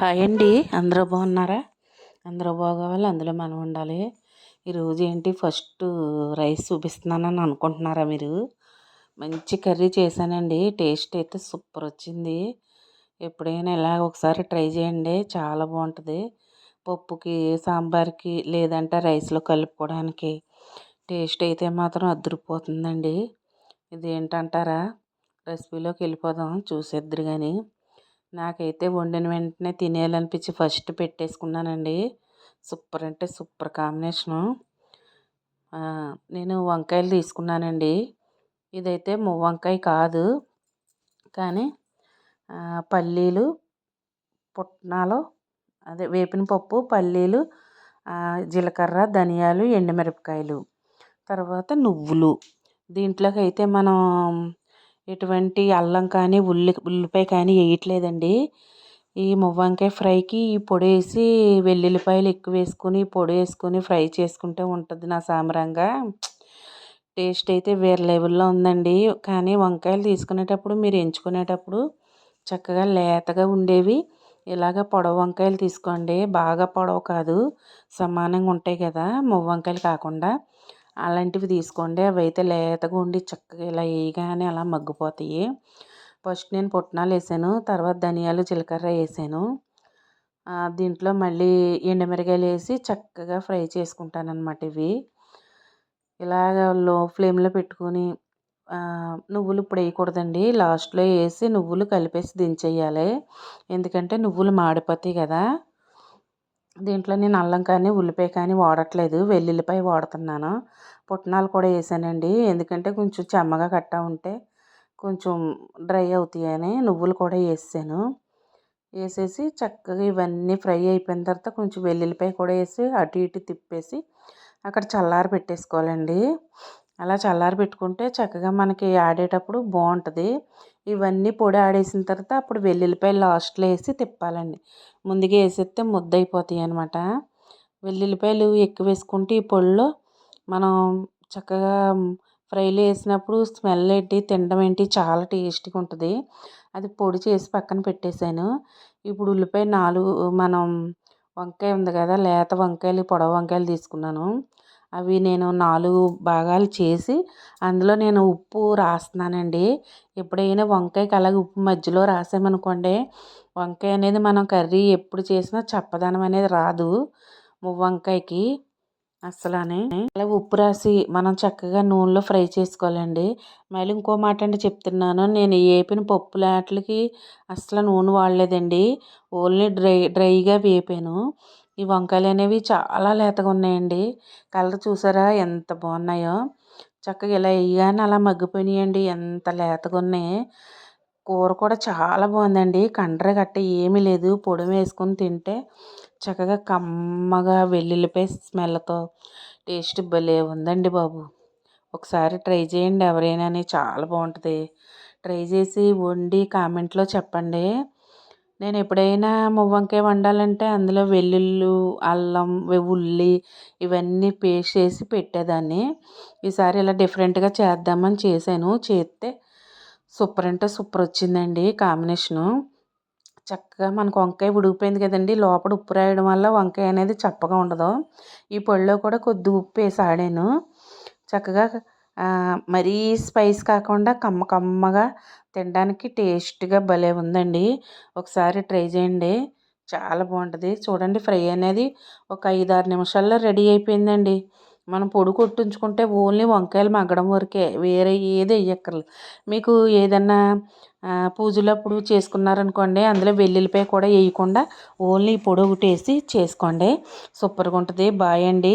Hi అండి. అందరూ బాగున్నారా? అందరూ బాగోవాలి అందులో మనం ఉండాలి. ఈరోజు ఏంటి? ఫస్ట్ రైస్ చూపిస్తున్నానని అనుకుంటున్నారా మీరు? మంచి కర్రీ చేశానండి. టేస్ట్ అయితే సూపర్ వచ్చింది. ఎప్పుడైనా ఇలా ఒకసారి ట్రై చేయండి. చాలా బాగుంటుంది. పప్పుకి సాంబార్కి లేదంటే రైస్లో కలుపుకోవడానికి టేస్ట్ అయితే మాత్రం అద్దరిపోతుందండి. ఇది ఏంటంటారా రెసిపీలోకి వెళ్ళిపోదాం. చూసేద్దరు కానీ నాకైతే వండిన వెంటనే తినేయాలనిపించి ఫస్ట్ పెట్టేసుకున్నానండి. సూపర్ అంటే సూపర్ కాంబినేషను. నేను వంకాయలు తీసుకున్నానండి. ఇదైతే వంకాయ కాదు. కానీ పల్లీలు పుట్నాలు అదే వేపిన పప్పు పల్లీలు జీలకర్ర ధనియాలు ఎండుమిరపకాయలు. తర్వాత నువ్వులు. దీంట్లోకి అయితే మనం ఎటువంటి అల్లం కానీ ఉల్లి ఉల్లిపాయ కానీ వేయట్లేదండి. ఈ మువ్వంకాయ ఫ్రైకి ఈ పొడి వేసి వెల్లుల్లిపాయలు ఎక్కువ వేసుకొని పొడి వేసుకొని ఫ్రై చేసుకుంటే ఉంటుంది నా సామరంగా టేస్ట్ అయితే వేరే లెవెల్లో ఉందండి. కానీ వంకాయలు తీసుకునేటప్పుడు మీరు ఎంచుకునేటప్పుడు చక్కగా లేతగా ఉండేవి. ఇలాగ పొడవు వంకాయలు తీసుకోండి. బాగా పొడవు కాదు. సమానంగా ఉంటాయి కదా మువ్వంకాయలు కాకుండా. అలాంటివి తీసుకోండి. అవి అయితే లేతగా ఉండి చక్కగా ఇలా వేయగానే అలా మగ్గిపోతాయి. ఫస్ట్ నేను పుట్నాలు వేసాను. తర్వాత ధనియాలు జీలకర్ర వేసాను. దీంట్లో మళ్ళీ ఎండుమిరగాయలు వేసి చక్కగా ఫ్రై చేసుకుంటానమాట ఇవి. ఇలాగ లో ఫ్లేమ్లో పెట్టుకొని నువ్వులు ఇప్పుడు వేయకూడదండి. లాస్ట్లో వేసి నువ్వులు కలిపేసి దించేయాలి. ఎందుకంటే నువ్వులు మాడిపోతాయి కదా. దీంట్లో నేను అల్లం కానీ ఉల్లిపాయ కానీ వాడట్లేదు. వెల్లుల్లిపాయ వాడుతున్నాను. పుట్నాలు కూడా వేసానండి. ఎందుకంటే కొంచెం చెమ్మగా కట్టా ఉంటే కొంచెం డ్రై అవుతాయని నువ్వులు కూడా వేసాను. వేసేసి చక్కగా ఇవన్నీ ఫ్రై అయిపోయిన తర్వాత కొంచెం వెల్లుల్లిపాయ కూడా వేసి అటు ఇటు తిప్పేసి అక్కడ చల్లారి పెట్టేసుకోవాలండి. అలా చల్లారి పెట్టుకుంటే చక్కగా మనకి ఆడేటప్పుడు బాగుంటుంది. ఇవన్నీ పొడి ఆడేసిన తర్వాత అప్పుడు వెల్లుల్లిపాయలు లాస్ట్లో వేసి తిప్పాలండి. ముందుగా వేసేస్తే ముద్ద అయిపోతాయి అనమాట వెల్లుల్లిపాయలు ఎక్కువ వేసుకుంటే ఈ పొడిలో మనం చక్కగా ఫ్రైలు వేసినప్పుడు స్మెల్ ఏంటి తినడం ఏంటి చాలా టేస్టీగా ఉంటుంది. అది పొడి చేసి పక్కన పెట్టేశాను. ఇప్పుడు ఉల్లిపాయ నాలుగు మనం వంకాయ ఉంది కదా లేత వంకాయలు పొడవు వంకాయలు తీసుకున్నాను. అవి నేను నాలుగు భాగాలు చేసి అందులో నేను ఉప్పు రాస్తున్నానండి. ఎప్పుడైనా వంకాయకి అలాగే ఉప్పు మధ్యలో రాసామనుకోండి వంకాయ అనేది మనం కర్రీ ఎప్పుడు చేసినా చప్పదనం అనేది రాదు వంకాయకి అసలనే అలా ఉప్పు రాసి మనం చక్కగా నూనెలో ఫ్రై చేసుకోవాలండి. మళ్ళీ ఇంకో మాట అంటే చెప్తున్నాను నేను వేపిన పప్పు వాటికి అసలు నూనె వాడలేదండి. ఓన్లీ డ్రై డ్రైగా వేపాను. ఈ వంకాయలు అనేవి చాలా లేతగా ఉన్నాయండి కలర్ చూసారా ఎంత బాగున్నాయో. చక్కగా ఇలా వేయగానే అలా మగ్గిపోయినాయండి. ఎంత లేతగా ఉన్నాయి కూర కూడా చాలా బాగుందండి. కండ్ర గట్ట ఏమీ లేదు. పొడి వేసుకొని తింటే చక్కగా కమ్మగా వెల్లుల్లిపై స్మెల్తో టేస్ట్ భలే ఉందండి బాబు. ఒకసారి ట్రై చేయండి ఎవరైనా చాలా బాగుంటుంది. ట్రై చేసి వండి కామెంట్లో చెప్పండి. నేను ఎప్పుడైనా మువ్వంకాయ వండాలంటే అందులో వెల్లుల్లి అల్లం ఉల్లి ఇవన్నీ పేస్ట్ చేసి పెట్టేదాన్ని. ఈసారి ఇలా డిఫరెంట్గా చేద్దామని చేశాను. చేస్తే సూపర్ అంటే సూపర్ వచ్చిందండి కాంబినేషను. చక్కగా మనకు వంకాయ ఉడికిపోయింది కదండి. లోపల ఉప్పు రాయడం వల్ల వంకాయ అనేది చప్పగా ఉండదు. ఈ పొడిలో కూడా కొద్ది ఉప్పు వేసి ఆడాను. చక్కగా మరీ స్పైస్ కాకుండా కమ్మ కమ్మగా తినడానికి టేస్ట్గా భలే ఉందండి. ఒకసారి ట్రై చేయండి. చాలా బాగుంటుంది. చూడండి ఫ్రై అనేది ఒక ఐదు ఆరు నిమిషాల్లో రెడీ అయిపోయిందండి. మనం పొడి కొట్టించుకుంటే ఓన్లీ వంకాయలు మగ్గడం వరకే వేరే ఏది వేయక్కర్లేదు మీకు ఏదన్నా పూజలప్పుడు చేసుకున్నారనుకోండి అందులో వెల్లుల్లిపాయ కూడా వేయకుండా ఓన్లీ పొడి ఒకటి వేసి చేసుకోండి. సూపర్గా ఉంటుంది. బాయ్ అండి.